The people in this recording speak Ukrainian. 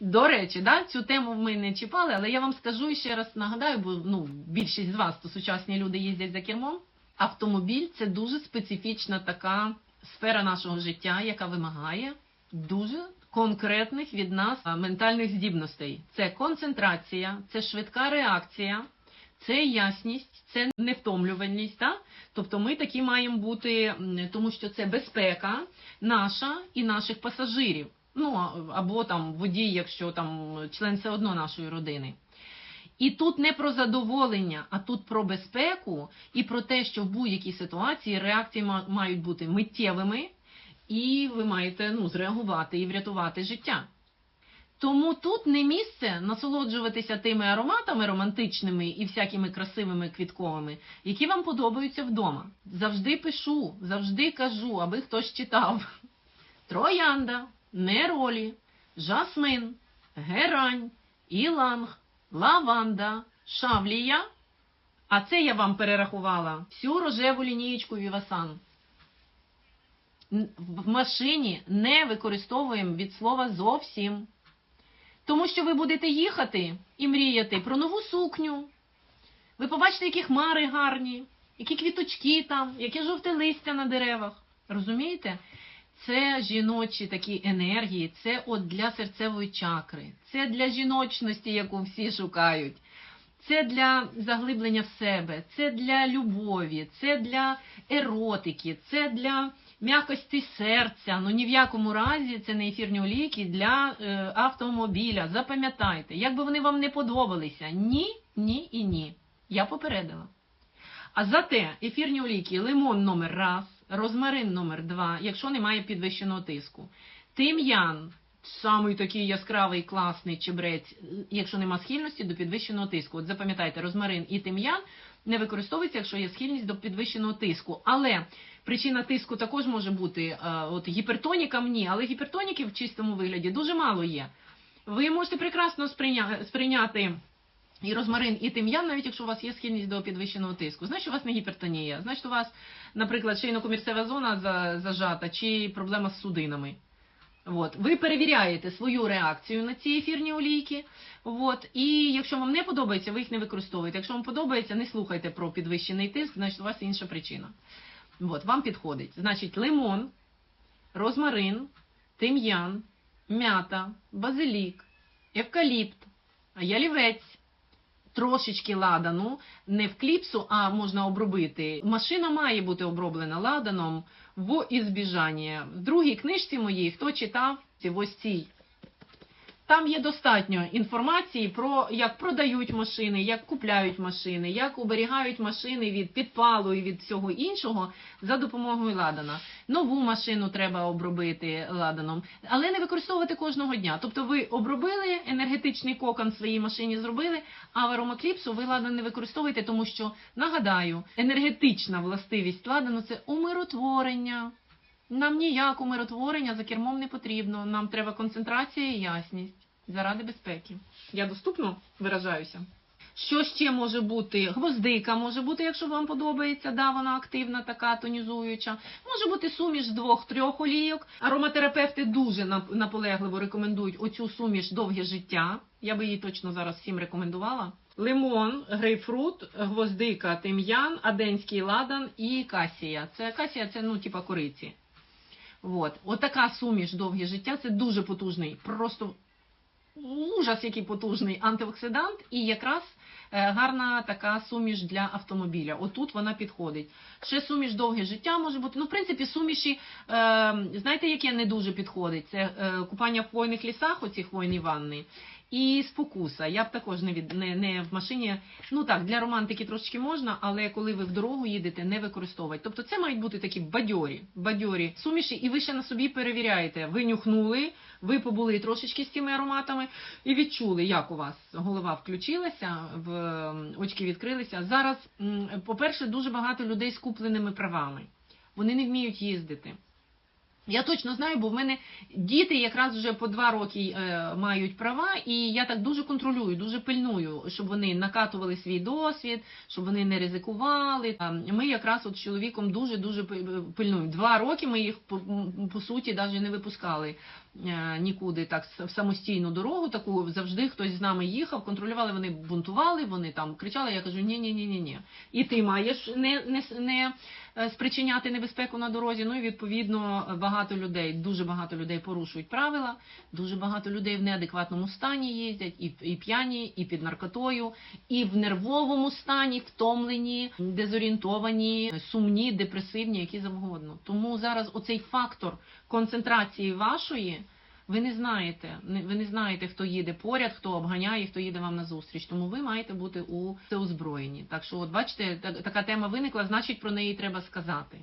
До речі, да, цю тему ми не чіпали, але я вам скажу і ще раз нагадаю, бо ну, більшість з вас, то сучасні люди їздять за кермом. Автомобіль це дуже специфічна така сфера нашого життя, яка вимагає дуже конкретних від нас ментальних здібностей. Це концентрація, це швидка реакція, це ясність, це невтомлюваність. Да? Тобто ми такі маємо бути, тому що це безпека наша і наших пасажирів. Ну або там водій, якщо там член все одно нашої родини. І тут не про задоволення, а тут про безпеку і про те, що в будь-якій ситуації реакції мають бути миттєвими, і ви маєте ну, зреагувати і врятувати життя. Тому тут не місце насолоджуватися тими ароматами романтичними і всякими красивими квітковими, які вам подобаються вдома. Завжди пишу, завжди кажу, аби хтось читав. Троянда, неролі, жасмин, герань, іланг, лаванда, шавлія. А це я вам перерахувала всю рожеву лінієчку Вівасан. В машині не використовуємо від слова зовсім. Тому що ви будете їхати і мріяти про нову сукню. Ви побачите, які хмари гарні, які квіточки там, яке жовте листя на деревах. Розумієте? Це жіночі такі енергії, це от для серцевої чакри, це для жіночності, яку всі шукають. Це для заглиблення в себе, це для любові, це для еротики, це для м'якості серця. Ну ні в якому разі це не ефірні олійки для е, автомобіля. Запам'ятайте, як би вони вам не подобалися. Ні, ні і ні. Я попередила. А зате ефірні олійки лимон номер раз, розмарин номер два, якщо немає підвищеного тиску. Тим'ян, самий такий яскравий, класний чебрець, якщо нема схильності до підвищеного тиску. От запам'ятайте, розмарин і тим'ян не використовується, якщо є схильність до підвищеного тиску. Але причина тиску також може бути е, от гіпертонікам ні, але гіпертоніків в чистому вигляді дуже мало є. Ви можете прекрасно сприйня- сприйняти і розмарин, і тим'ян, навіть якщо у вас є схильність до підвищеного тиску. Значить, у вас не гіпертонія. Значить, у вас, наприклад, шийно-комірцева зона зажата чи проблема з судинами. От. Ви перевіряєте свою реакцію на ці ефірні олійки. От. І якщо вам не подобається, ви їх не використовуєте. Якщо вам подобається, не слухайте про підвищений тиск, значить у вас інша причина. От, вам підходить. Значить, лимон, розмарин, тим'ян, м'ята, базилік, евкаліпт, ялівець, трошечки ладану, не в кліпсу, а можна обробити. Машина має бути оброблена ладаном в ізбіжання. В другій книжці моїй, хто читав, ось цій, там є достатньо інформації про як продають машини, як купляють машини, як уберігають машини від підпалу і від всього іншого за допомогою ладана. Нову машину треба обробити ладаном, але не використовувати кожного дня. Тобто ви обробили енергетичний кокон своїй машині, зробили, а в аромакліпсу ви ладан не використовуєте, тому що нагадаю, енергетична властивість ладану це умиротворення. Нам ніяк умиротворення за кермом не потрібно. Нам треба концентрація і ясність заради безпеки. Я доступно виражаюся. Що ще може бути? Гвоздика може бути, якщо вам подобається, да, вона активна, така тонізуюча. Може бути суміш двох-трьох олійок. Ароматерапевти дуже наполегливо рекомендують оцю суміш довге життя. Я би її точно зараз всім рекомендувала. Лимон, грейпфрут, гвоздика, тим'ян, аденський ладан і касія. Це касія, це ну типа кориці. От. Отака суміш довге життя це дуже потужний, просто ужас, який потужний антиоксидант, і якраз е, гарна така суміш для автомобіля. Отут вона підходить. Ще суміш довге життя може бути. Ну, в принципі, суміші, е, знаєте, яке не дуже підходить? Це е, купання в хвойних лісах, оці хвойні ванни. І спокуса. Я б також не від не, не в машині. Ну так, для романтики трошки можна, але коли ви в дорогу їдете, не використовувати. Тобто це мають бути такі бадьорі, бадьорі суміші, і ви ще на собі перевіряєте. Ви нюхнули, ви побули трошечки з цими ароматами і відчули, як у вас голова включилася, в очки відкрилися. Зараз, по-перше, дуже багато людей з купленими правами. Вони не вміють їздити. Я точно знаю, бо в мене діти якраз вже по два роки е, мають права, і я так дуже контролюю, дуже пильную, щоб вони накатували свій досвід, щоб вони не ризикували. А Ми якраз от з чоловіком дуже дуже пи- пильнуємо. Два роки ми їх по, суті навіть не випускали е, нікуди так в самостійну дорогу. Таку завжди хтось з нами їхав, контролювали. Вони бунтували, вони там кричали. Я кажу: ні, ні, ні, ні, ні. І ти маєш не, не, не е, спричиняти небезпеку на дорозі. Ну і відповідно багато людей, дуже багато людей порушують правила. Дуже багато людей в неадекватному стані їздять, і, і п'яні, і під наркотою, і в нервовому стані, втомлені, дезорієнтовані, сумні, депресивні, які завгодно. Тому зараз оцей фактор концентрації вашої. Ви не знаєте, ви не знаєте, хто їде поряд, хто обганяє, хто їде вам на зустріч. Тому ви маєте бути у це озброєні. Так що, от бачите, та- така тема виникла, значить про неї треба сказати.